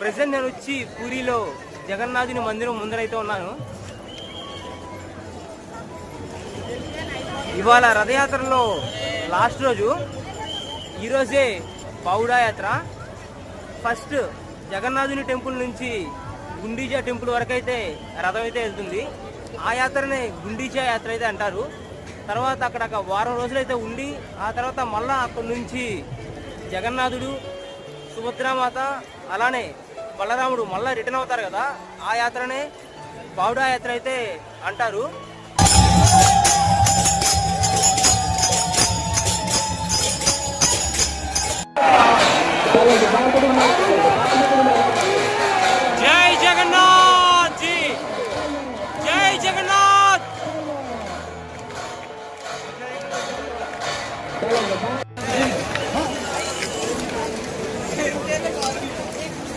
Present నేను వచ్చి పూరిలో జగన్నాథుని మందిరం ముందరైతే ఉన్నాను. ఇవాళ రథయాత్రలో లాస్ట్ రోజు ఈరోజే పౌడా యాత్ర. ఫస్ట్ జగన్నాథుని టెంపుల్ నుంచి గుండీచా టెంపుల్ వరకు అయితే రథం అయితే వెళ్తుంది. ఆ యాత్రనే గుండీచా యాత్ర అయితే అంటారు. తర్వాత అక్కడ ఒక వారం రోజులు అయితే ఉండి ఆ తర్వాత మళ్ళీ అక్కడి నుంచి జగన్నాథుడు సుభద్రామాత అలానే బలరాముడు మళ్ళీ రిటర్న్ అవుతారు కదా ఆ యాత్రనే బావుడా యాత్ర అయితే అంటారు.